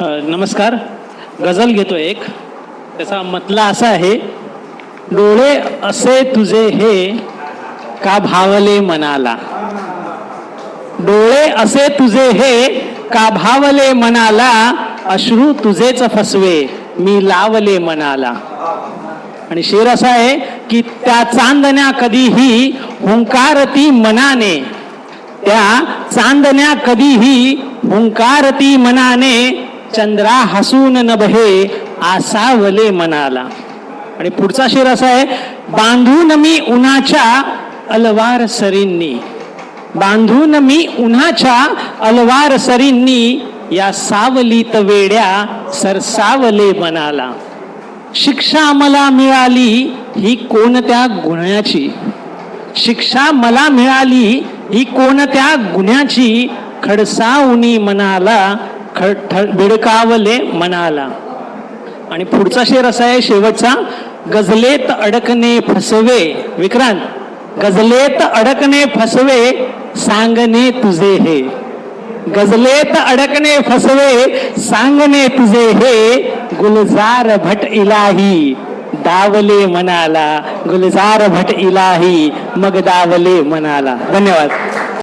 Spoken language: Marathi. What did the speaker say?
नमस्कार. गझल घेतो एक. त्याचा मतला असा आहे डोळे असे तुझे हे का भावले मनाला? डोळे असे तुझे हे का भावले मनाला? अश्रू तुझेच फसवे मी लावले मनाला. आणि शेर असा आहे की त्या चांदण्या कधीही हुंकारती मनाने त्या चांदण्या कधीही हुंकारती मनाने चंद्रा हसून नभे आसावले मनाला. आणि पुढचा शेर असा आहे बांधून मी उन्हाच्या अलवार सरींनी. बांधून मी उन्हाच्या अलवार सरींनी या सावलीत वेड्या सरसावले मनाला. शिक्षा मला मिळाली ही कोणत्या गुन्ह्याची शिक्षा मला मिळाली ही कोणत्या गुन्ह्याची खडसावणी मनाला खड ठ- भिडकावले मनाला. आणि पुढचा शेर असा आहे शेवटचा गजलेत अडकणे फसवे. विक्रांत गजलेत अडकणे फसवे सांगणे तुझे हे. गजलेत अडकणे फसवे सांगणे तुझे हे. गुलजार भट इलाही दावले मनाला. गुलजार भट इलाही मग दावले मनाला. धन्यवाद.